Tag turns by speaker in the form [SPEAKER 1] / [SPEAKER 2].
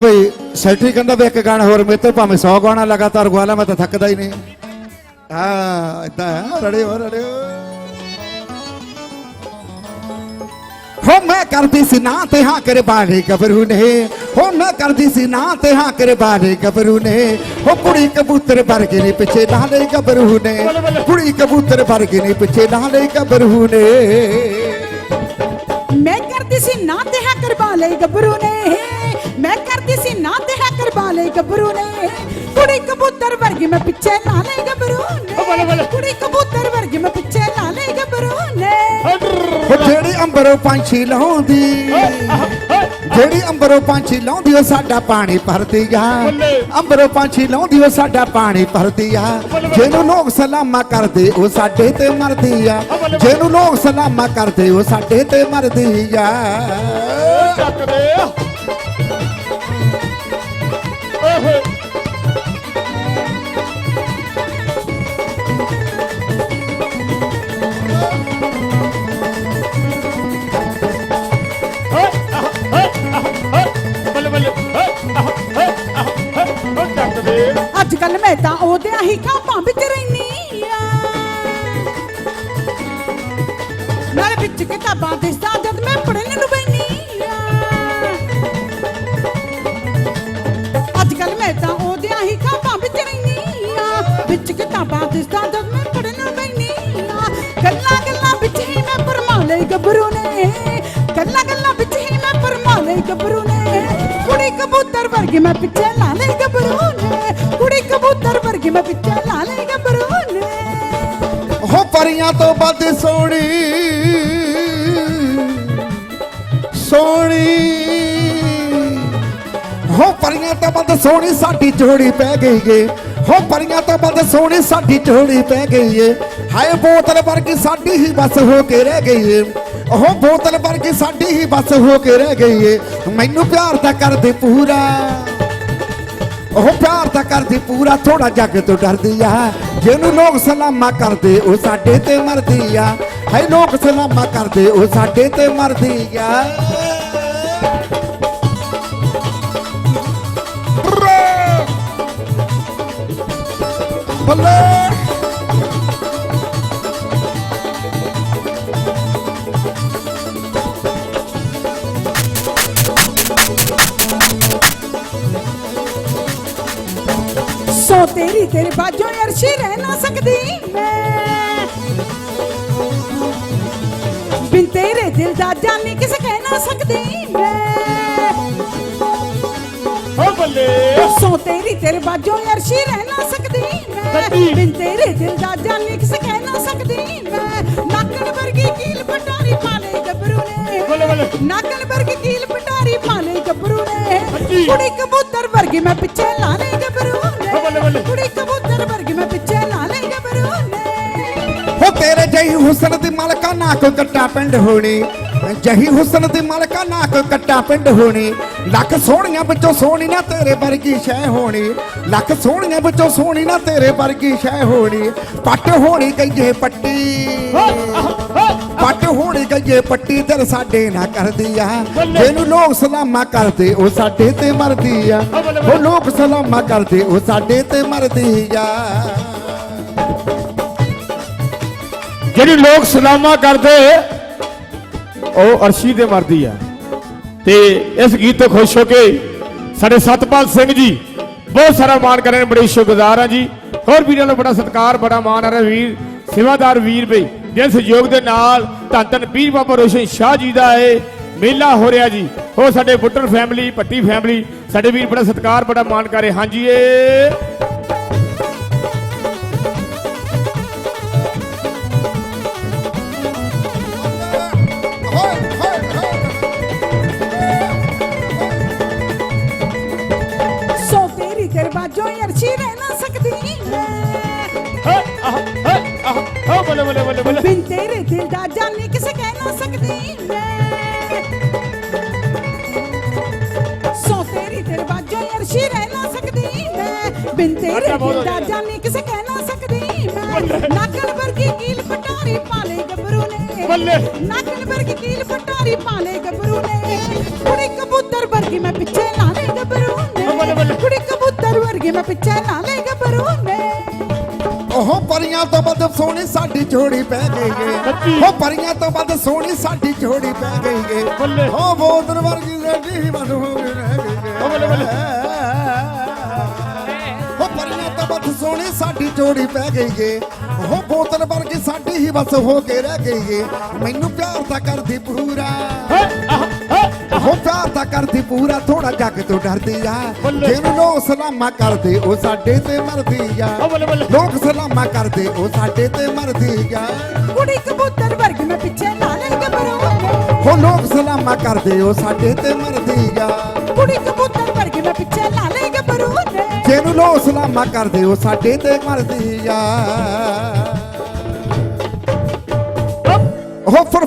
[SPEAKER 1] ਬਈ ਸੈਟਰੀ ਕਹਿੰਦਾ ਵੀ ਇੱਕ ਗਾਣਾ ਹੋਰ ਮੇਰੇ ਤੋਂ ਭਾਵੇਂ 100 ਗਾਣਾ ਲਗਾਤਾਰ ਗਵਾ ਲਾ ਮੈਂ ਤਾਂ ਥੱਕਦਾ ਹੀ ਨਹੀਂ। ਹਾਂ ਇਦਾਂ ਹੈ। ਰੜੇ ਹੋ ਰੜੇ ਹੋ ਹੋ ਮੈਂ ਕਰਦੀ ਸੀ ਨਾ ਤੇ ਹਾਂ ਕਰੇ ਬਾੜੇ ਗੱਭਰੂ ਨੇ ਹੋ ਮੈਂ ਕਰਦੀ ਸੀ ਨਾ ਤੇ ਹਾਂ ਕਰੇ ਬਾੜੇ ਗੱਭਰੂ ਨੇ ਹੋ ਕੁੜੀ ਕਬੂਤਰ ਵਰਗੇ ਨੇ ਪਿੱਛੇ ਲਾਲੇ ਗੱਭਰੂ ਨੇ ਕੁੜੀ ਕਬੂਤਰ ਵਰਗੇ ਨੇ ਪਿੱਛੇ ਲਾਲੇ ਗੱਭਰੂ ਨੇ
[SPEAKER 2] ਮੈਂ ਕਰਦੀ ਸੀ ਨਾ ਤੇ ਹੈ ਕਰਵਾ ਲਈ ਗੱਭਰੂ ਨੇ ਮੈਂ ਕਰਦੀ ਸੀ ਨਾ ਤੇ ਹੈ ਕਰਵਾ ਲਈ ਗੱਭਰੂ ਨੇ। ਕੁੜੀ ਕਬੂਤਰ ਵਰਗੀ ਮੈਂ ਪਿੱਛੇ ਲਾ ਲਈ ਗੱਭਰੂ ਨੇ। ਕੁੜੀ ਕਬੂਤਰ ਵਰਗੀ ਮੈਂ ਪਿੱਛੇ ਲਾ ਲਈ ਗੱਭਰੂ ਨੇ।
[SPEAKER 1] ਉਹ ਜਿਹੜੀ ਅੰਬਰੋਂ ਪੰਛੀ ਲਾਉਂਦੀ ਜਿਹੜੀ ਅੰਬਰੋਂ ਪੰਛੀ ਲਾਉਂਦੀ ਉਹ ਸਾਡਾ ਪਾਣੀ ਭਰਦੀ ਆ। ਅੰਬਰੋਂ ਪੰਛੀ ਲਾਉਂਦੀ ਉਹ ਸਾਡਾ ਪਾਣੀ ਭਰਦੀ ਆ। ਜਿਹਨੂੰ ਲੋਕ ਸਲਾਮਾ ਕਰਦੇ ਉਹ ਸਾਡੇ ਤੇ ਮਰਦੀ ਆ। ਜਿਹਨੂੰ ਲੋਕ ਸਲਾਮਾ ਕਰਦੇ ਉਹ ਸਾਡੇ ਤੇ ਮਰਦੀ ਆ।
[SPEAKER 3] ਚੱਕਦੇ
[SPEAKER 2] ਅੱਜ ਕੱਲ ਮੈਂ ਤਾਂ ਉਹਦਿਆਂ ਹੀ ਖਾਪਾਂ ਵਿੱਚ ਰਹਿਨੀ ਆ। ਨਾਲ ਵਿੱਚ ਕਿਤਾਬਾਂ ਦਿਸਦਾ ਜਦ ਮੈਂ ਪੜਨ ਨੂੰ ਬੈਨੀ ਆ। ਅੱਜ ਕੱਲ ਮੈਂ ਤਾਂ ਉਹਦਿਆਂ ਹੀ ਖਾਪਾਂ ਵਿੱਚ ਰਹਿਨੀ ਆ। ਵਿੱਚ ਕਿਤਾਬਾਂ ਦਿਸਦਾ ਜਦ ਮੈਂ ਪੜਨ ਨੂੰ ਬੈਨੀ ਆ। ਗੱਲਾਂ ਗੱਲਾਂ ਵਿੱਚ ਹੀ ਮੈਂ ਪਰਮਾ ਲਈ ਗੱਭਰੂ ਨੇ। ਗੱਲਾਂ ਗੱਲਾਂ ਵਿੱਚ ਹੀ ਮੈਂ ਪਰਮਾ ਲਈ ਗੱਭਰੂ ਨੇ। ਕੁੜੀ ਕਬੂਤਰ ਵਰਗੀ ਮੈਂ ਪਿੱਛੇ ਲਾ ਲਈ ਗੱਭਰੂ ਕਬੂਤਰ ਮੈਂ ਪਿੱਛੇ ਲਾ ਲਈ ਗੱਭਰੂ
[SPEAKER 1] ਹੋ ਪਰੀਆਂ ਤੋਂ ਵੱਧ ਸੋਹਣੀ ਸੋਹਣੀ। ਹੋ ਪਰੀਆਂ ਤੋਂ ਵੱਧ ਸੋਹਣੀ ਸਾਡੀ ਜੋੜੀ ਪੈ ਗਈ ਏ। ਹੋ ਪਰੀਆਂ ਤੋਂ ਵੱਧ ਸੋਹਣੀ ਸਾਡੀ ਜੋੜੀ ਪੈ ਗਈ ਏ। ਹਾਏ, ਬੋਤਲ ਵਰਗੀ ਸਾਡੀ ਹੀ ਬਸ ਹੋ ਕੇ ਰਹਿ ਗਈ ਏ। ਉਹ ਬੋਤਲ ਵਰਗੀ ਸਾਡੀ ਹੀ ਬਸ ਹੋ ਕੇ ਰਹਿ ਗਈ ਏ। ਮੈਨੂੰ ਪਿਆਰ ਤਾਂ ਕਰਦੇ ਪੂਰਾ। ਉਹ ਪਿਆਰ ਤਾਂ ਕਰਦੀ, ਪੂਰਾ ਥੋੜਾ ਜੱਗ ਤੋਂ ਡਰਦੀ ਆ। ਜਿਹਨੂੰ ਲੋਕ ਸਲਾਮਾ ਕਰਦੇ, ਉਹ ਸਾਡੇ ਤੇ ਮਰਦੀ ਆ। ਹੈ ਲੋਕ ਸਲਾਮਾ ਕਰਦੇ, ਉਹ ਸਾਡੇ ਤੇ ਮਰਦੀ ਆ। ਬੱਲੇ!
[SPEAKER 2] ਸੋ ਤੇਰੀ ਤੇਰੇ ਬਾਝੋਂ ਅਰਸ਼ੀ ਰਹਿ ਨਾ ਸਕਦੀ। ਮੈਂ ਬਿਨ ਤੇਰੇ ਦਿਲ ਦਾ ਜਾਨੀ ਕਿਸ ਕਹਿ ਨਾ ਸਕਦੀ। ਮੈਂ
[SPEAKER 3] ਓ ਬੱਲੇ।
[SPEAKER 2] ਸੋ ਤੇਰੀ ਤੇਰੇ ਬਾਝੋਂ ਅਰਸ਼ੀ ਰਹਿ ਨਾ ਸਕਦੀ। ਮੈਂ। ਬਿਨ ਤੇਰੇ ਦਿਲ ਦਾ ਜਾਨੀ ਕਿਸ ਕਹਿ ਨਾ ਸਕਦੀ। ਮੈਂ ਨਾਕਣ ਵਰਗੀ ਕੀਲ ਪਟਾਰੀ ਪਾਲੇ ਗੱਭਰੂ ਨੇ।
[SPEAKER 3] ਬੱਲੇ ਬੱਲੇ।
[SPEAKER 2] ਨਾਗਣ ਵਰਗੀ ਕੀਲ ਪਟਾਰੀ ਪਾਲੇ ਗੱਭਰੂ ਨੇ। ਕੁੜੀ ਕਬੂਤਰ ਵਰਗੀ ਮੈਂ ਪਿੱਛੇ ਲਾ
[SPEAKER 1] ਜਹੀ ਹੁਸਨ ਦੀ ਮਲਕਾ ਨਾ ਕੋ ਕੱਟਾ ਪਿੰਡ ਹੋਣੀ। ਜਹੀ ਹੁਸਨ ਦੀ ਮਲਕਾ ਨਾ ਕੋ ਕੱਟਾ ਪਿੰਡ ਹੋਣੀ। ਲੱਖ ਸੋਹਣੀਆਂ ਵਿੱਚੋਂ ਸੋਹਣੀ ਨਾ ਤੇਰੇ ਵਰਗੀ ਸ਼ੈ ਹੋਣੀ। ਲੱਖ ਸੋਹਣੀਆਂ ਵਿੱਚੋਂ ਸੋਹਣੀ ਨਾ ਤੇਰੇ ਵਰਗੀ ਸ਼ੈ ਹੋਣੀ। ਪੱਟ ਹੋਣੀ ਗਈਏ ਪੱਟੀ। ਪੱਟ ਹੋਣੀ ਗਈਏ ਪੱਟੀ ਦਿਲ ਸਾਡੇ ਨਾ ਕਰਦੀ ਆ। ਜਿਹਨੂੰ ਲੋਕ ਸਲਾਮਾ ਕਰਦੇ, ਉਹ ਸਾਡੇ ਤੇ ਮਰਦੀ ਆ। ਉਹ ਲੋਕ ਸਲਾਮਾ ਕਰਦੇ, ਉਹ ਸਾਡੇ ਤੇ ਮਰਦੀ ਆ।
[SPEAKER 3] ਜਿਹੜੀ ਲੋਕ ਸਲਾਮਾ ਕਰਦੇ, ਉਹ ਅਰਸ਼ੀ ਦੇ ਮਰਦੀ ਆ। ਤੇ ਇਸ ਗੀਤ ਤੋਂ ਖੁਸ਼ ਹੋ ਕੇ ਸਾਡੇ ਸਤਪਾਲ ਸਿੰਘ ਜੀ ਬਹੁਤ ਸਾਰਾ ਮਾਣ ਕਰਨ ਬੜੇ ਸ਼ੁਕਰਗੁਜ਼ਾਰ ਆ ਜੀ। ਹੋਰ ਵੀਰਾਂ ਨੂੰ ਬੜਾ ਸਤਿਕਾਰ, ਬੜਾ ਮਾਣ ਆ ਰਿਹਾ ਵੀਰ, ਸੇਵਾਦਾਰ ਵੀਰ ਬਈ, ਜਿਸ ਸਹਿਯੋਗ ਦੇ ਨਾਲ ਧੰਨ ਧੰਨ ਪੀਰ ਬਾਬਾ ਰੋਸ਼ਨ ਸ਼ਾਹ ਜੀ ਦਾ ਇਹ ਮੇਲਾ ਹੋ ਰਿਹਾ ਜੀ। ਉਹ ਸਾਡੇ ਬੁੱਟਰ ਫੈਮਿਲੀ ਪੱਟੀ ਫੈਮਿਲੀ ਸਾਡੇ ਵੀਰ ਬੜਾ ਸਤਿਕਾਰ, ਬੜਾ ਮਾਣ ਕਰੇ ਹਾਂਜੀ ਏ
[SPEAKER 2] ਮੈਂ ਬਿਨ ਤੇਰੇ ਦਿਲ ਦਾ ਜਾਨੀ ਕਿਸ ਕਹਿ ਨਾ ਸਕਦੀ ਮੈਂ। ਨਾਗਣ ਵਰਗੀ ਕੀਲ ਪਟਾਰੀ ਪਾਲੇ ਗੱਭਰੂ ਨੇ।
[SPEAKER 3] ਬੱਲੇ।
[SPEAKER 2] ਨਾਗਣ ਵਰਗੀ ਕੀਲ ਪਟਾਰੀ ਪਾਲੇ ਗੱਭਰੂ ਨੇ। ਕੁੜੀ ਕਬੂਤਰ ਵਰਗੀ ਮੈਂ ਪਿੱਛੇ ਲਾ ਦੇ ਗੱਭਰੂ ਵਰਗੇ ਮੈਂ ਪਿੱਛੇ ਲਾ ਲੈ ਗੱਭਰੂ ਨੇ।
[SPEAKER 1] ਉਹ ਪਰੀਆਂ ਤੋਂ ਵੱਧ ਸੋਹਣੀ ਸਾਡੀ ਜੋੜੀ ਪੈ ਗਈ। ਏ। ਉਹ ਪਰੀਆਂ ਤੋਂ ਵੱਧ ਸੋਹਣੀ ਸਾਡੀ ਜੋੜੀ ਪੈ ਗਈ ਏ।
[SPEAKER 3] ਬੱਲੇ।
[SPEAKER 1] ਉਹ ਬੋਦਰ ਵਰਗੀ ਸਾਡੀ ਬਸ ਹੋ ਗਈ। ਜੋੜੀ ਪੈ ਗਈ ਏ। ਉਹ ਬੋਤਲ ਵਰਗੀ ਸਾਡੀ ਹੀ ਬਸ ਹੋ ਕੇ ਰਹਿ ਗਈ ਏ। ਮੈਨੂੰ ਪਿਆਰ ਤਾਂ ਕਰਦੀ ਪੂਰਾ।
[SPEAKER 3] ਹੈ ਆਹ ਹੈ
[SPEAKER 1] ਉਹ ਪਿਆਰ ਤਾਂ ਕਰਦੀ ਪੂਰਾ ਥੋੜਾ ਜੱਗ ਤੋਂ ਡਰਦੀ ਆ। ਜਿਹਨੂੰ ਲੋਕ ਸਲਾਮਾ ਕਰਦੇ ਉਹ ਸਾਡੇ ਤੇ ਮਰਦੀ ਆ। ਲੋਕ ਸਲਾਮਾ ਕਰਦੇ ਉਹ ਸਾਡੇ ਤੇ ਮਰਦੀ ਆ।
[SPEAKER 2] ਕੁੜੀ ਕਬੂਤਰ ਵਰਗੀ ਮੈਂ ਪਿੱਛੇ ਲਾ ਲੈ ਗੱਭਰੂ
[SPEAKER 1] ਉਹ ਲੋਕ ਸਲਾਮਾ ਕਰਦੇ ਉਹ ਸਾਡੇ ਤੇ ਮਰਦੀ ਆ।
[SPEAKER 2] ਕੁੜੀ ਕਬੂਤਰ
[SPEAKER 1] ਜਿਹਨੂੰ ਲੋਕ ਸਲਾਮਾ ਕਰਦੇ ਉਹ ਸਾਡੇ ਤੇ ਮਰਦੀ ਆ। ਉਹ ਫੁਰ